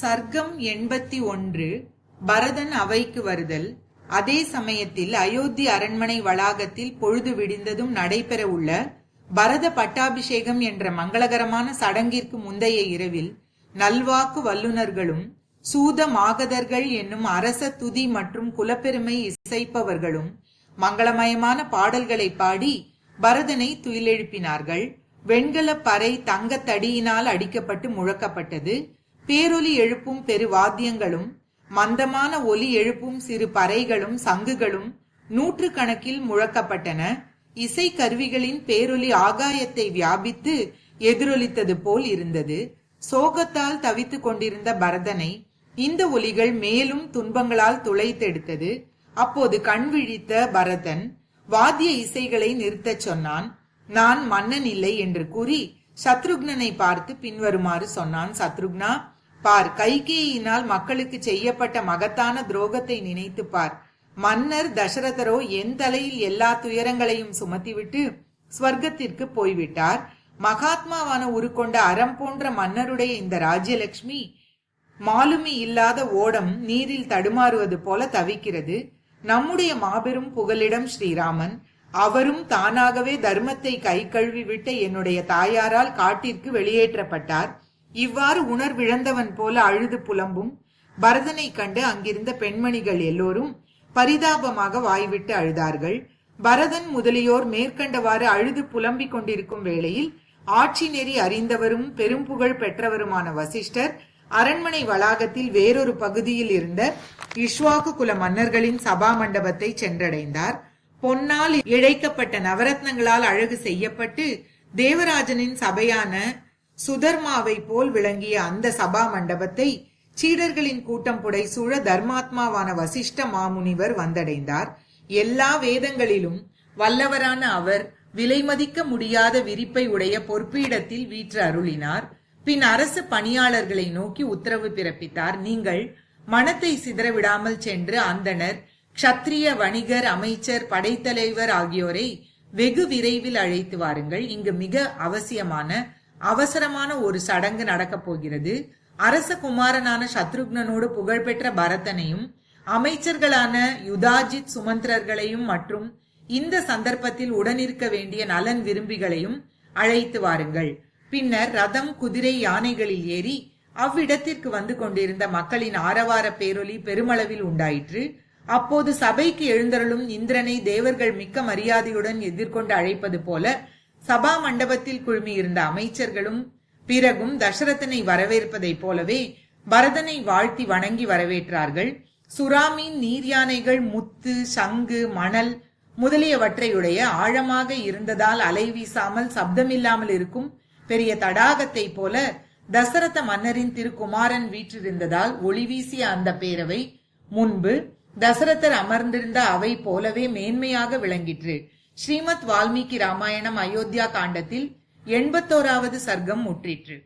சர்க்கம் எண்பத்தி ஒன்று பரதன் அவைக்கு வருதல். அதே சமயத்தில் அயோத்தி அரண்மனை வளாகத்தில் பொழுது விடிந்ததும் நடைபெற உள்ள பரத பட்டாபிஷேகம் என்ற மங்களகரமான சடங்கிற்கு முந்தைய இரவில் நல்வாக்கு வல்லுனர்களும் சூத மாகதர்கள் என்னும் அரச துதி மற்றும் குலப்பெருமை இசைப்பவர்களும் மங்களமயமான பாடல்களை பாடி பரதனை துயிலெழுப்பினார்கள். வெண்கல பறை தங்கத் தடியினால் அடிக்கப்பட்டு முழக்கப்பட்டது. பேரொலி எழுப்பும் பெரு வாத்தியங்களும் மந்தமான ஒலி எழுப்பும் சிறு பறைகளும் சங்குகளும் நூற்று கணக்கில் முழக்கப்பட்டன. இசை கருவிகளின் பேரொலி ஆகாயத்தை வியாபித்து எதிரொலித்தது போல் இருந்தது. சோகத்தால் தவித்துக் கொண்டிருந்த பரதனை இந்த ஒலிகள் மேலும் துன்பங்களால் துளைத்தெடுத்தது. அப்போது கண் விழித்த பரதன் வாத்திய இசைகளை நிறுத்தச் சொன்னான். நான் மன்னன் இல்லை என்று கூறி சத்ருக்னனை பார்த்து பின்வருமாறு சொன்னான் சத்ருக்னா பார் கைகேயினால் மக்களுக்கு செய்யப்பட்ட மகத்தான துரோகத்தை நினைத்து பார். மன்னர் தசரதரோ என் தலையில் எல்லா துயரங்களையும் சுமத்திவிட்டு ஸ்வர்க்கத்திற்கு போய்விட்டார். மகாத்மாவான உருக்கொண்ட அறம் போன்ற மன்னருடைய இந்த ராஜ்யலட்சுமி மாலுமி இல்லாத ஓடம் நீரில் தடுமாறுவது போல தவிக்கிறது. நம்முடைய மாபெரும் புகலிடம் ஸ்ரீராமன். அவரும் தானாகவே தர்மத்தை கை கழுவி விட்ட என்னுடைய தாயாரால் காட்டிற்கு வெளியேற்றப்பட்டார். இவ்வாறு உணர்விழந்தவன் போல அழுது புலம்பும் பரதனை கண்டு அங்கிருந்த பெண்மணிகள் எல்லோரும் பரிதாபமாக வாய்விட்டு அழுதார்கள். பரதன் முதலியோர் மேற்கண்டவாறு அழுது புலம்பிக் கொண்டிருக்கும் வேளையில் ஆட்சி நெறி அறிந்தவரும் பெரும் புகழ் பெற்றவருமான வசிஷ்டர் அரண்மனை வளாகத்தில் வேறொரு பகுதியில் இருந்த இஷ்வாகு குல மன்னர்களின் சபா மண்டபத்தை சென்றடைந்தார். பொன்னால் இழைக்கப்பட்ட நவரத்னங்களால் அழகு செய்யப்பட்டு தேவராஜனின் சபையான சுதர்மாவை போல் விளங்கிய அந்த சபா மண்டபத்தை சீடர்களின் கூட்டம் புடைசூழ தர்மாத்மாவான வசிஷ்ட மாமுனிவர் வந்தடைந்தார். எல்லா வேதங்களிலும் வல்லவரான அவர் விலைமதிக்க முடியாத விரிப்பை உடைய பொற்பீடத்தில் வீற்று அருளினார். பின் அரசு பணியாளர்களை நோக்கி உத்தரவு பிறப்பித்தார். நீங்கள் மனத்தை சிதறவிடாமல் சென்று அந்தனர் க்ஷத்திரிய வணிகர் அமைச்சர் படைத்தலைவர் ஆகியோரை வெகு விரைவில் அழைத்து வாருங்கள். இங்கு மிக அவசியமான அவசரமான ஒரு சடங்கு நடக்கப் போகிறது. அரச குமாரனான சத்ருக்னனோடு புகழ்பெற்ற பரதனையும் அமைச்சர்களான யுதாஜித் சுமந்திரர்களையும் மற்றும் இந்த சந்தர்ப்பத்தில் உடனிருக்க வேண்டிய நலன் விரும்பிகளையும் அழைத்து வாருங்கள். பின்னர் ரதம் குதிரை யானைகளில் ஏறி அவ்விடத்திற்கு வந்து கொண்டிருந்த மக்களின் ஆரவார பேரொலி பெருமளவில் உண்டாயிற்று. அப்போது சபைக்கு எழுந்தருளும் இந்திரனை தேவர்கள் மிக்க மரியாதையுடன் எதிர்கொண்டு அழைப்பது போல சபா மண்டபத்தில் குழுமியிருந்த அமைச்சர்களும் பிறகும் தசரதனை வரவேற்பதைப் போலவே பரதனை வாழ்த்தி வணங்கி வரவேற்றார்கள். சுறாமீன் நீர் யானைகள் முத்து சங்கு மணல் முதலியவற்றையுடைய ஆழமாக இருந்ததால் அலை வீசாமல் சப்தமில்லாமல் இருக்கும் பெரிய தடாகத்தை போல தசரத மன்னரின் திருக்குமாரன் வீற்றிருந்ததால் ஒளி வீசிய அந்த பேரவை முன்பு தசரதர் அமர்ந்திருந்த அவை போலவே மேன்மையாக விளங்கிற்று. ஸ்ரீமத் வால்மீகி ராமாயணம் அயோத்தியா காண்டத்தில் எண்பத்தோராவது சர்க்கம் முற்றிற்று.